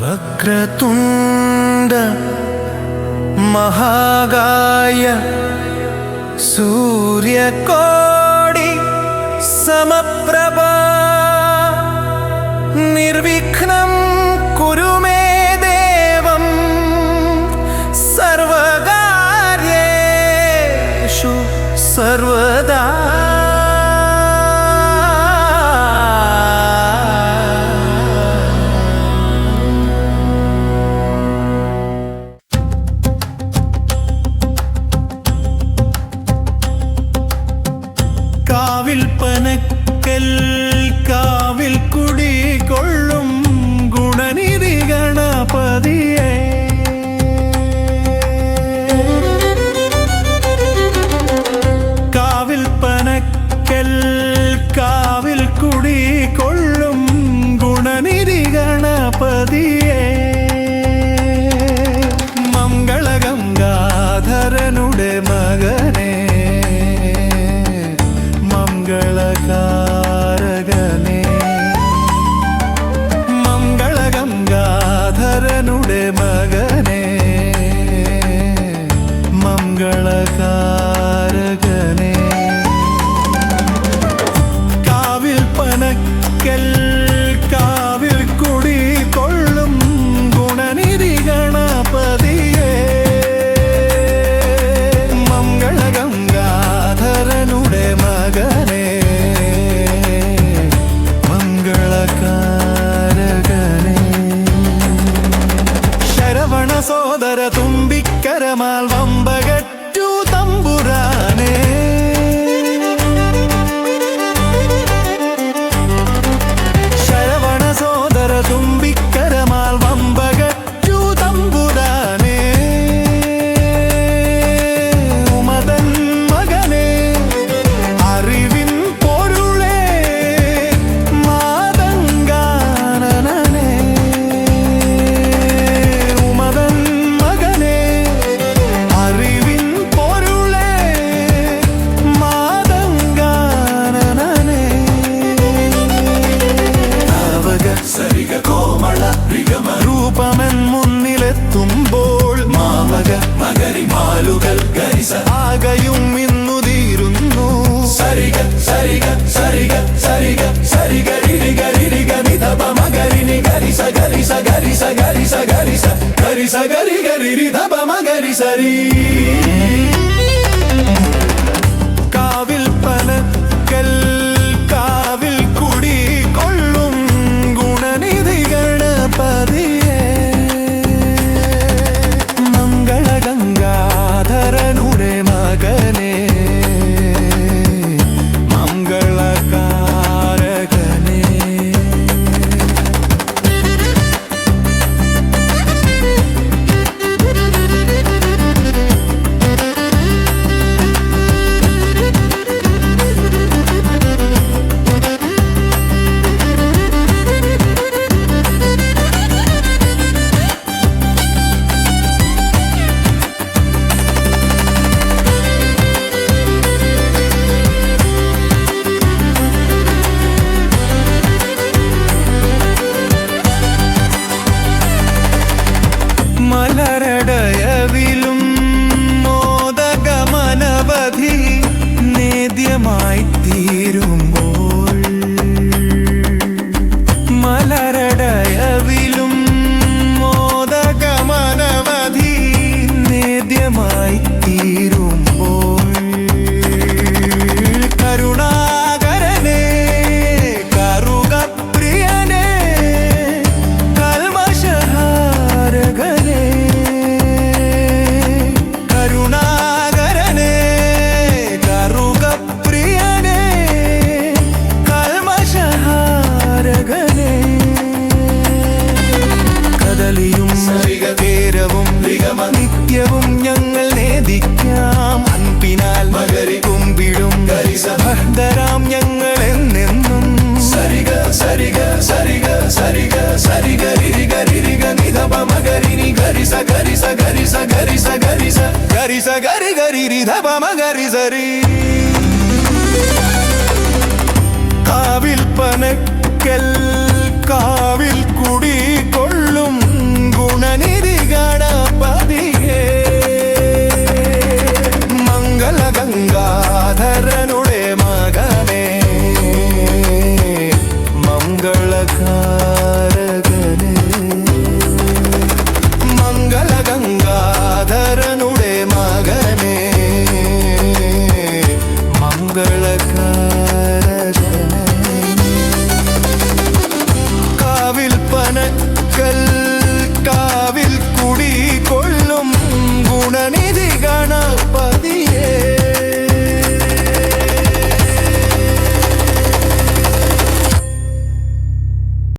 വക്രതുണ്ട മഹാകായ സൂര്യകോടി സമപ്രഭ നിർവിഘ്നം കുരു മേ ദേവം സർവകാര്യേഷു സർവദാ സോദര തുമ്പിക്കരമാൽ വമ്പകറ്റു ഗരിസ ഗരിസ ഗരിസ ഗരി ഗരി രിധപ മകരി സരി കാവിൽ മലരടയവിലും ഭക്തരാം ഞങ്ങൾ എന്നെന്നും. സരിഗ സരിഗ സരിഗ സരിഗ സരിക രിരിക ഗരി നിധപ മകരിനി ഗരിസ ഗരിസ ഗരിസ ഗരിസ ഗരിസ ഗരിസ ഗരി ഗരി രിധപ മകരി സരി കാവിൽ പനക്കൽ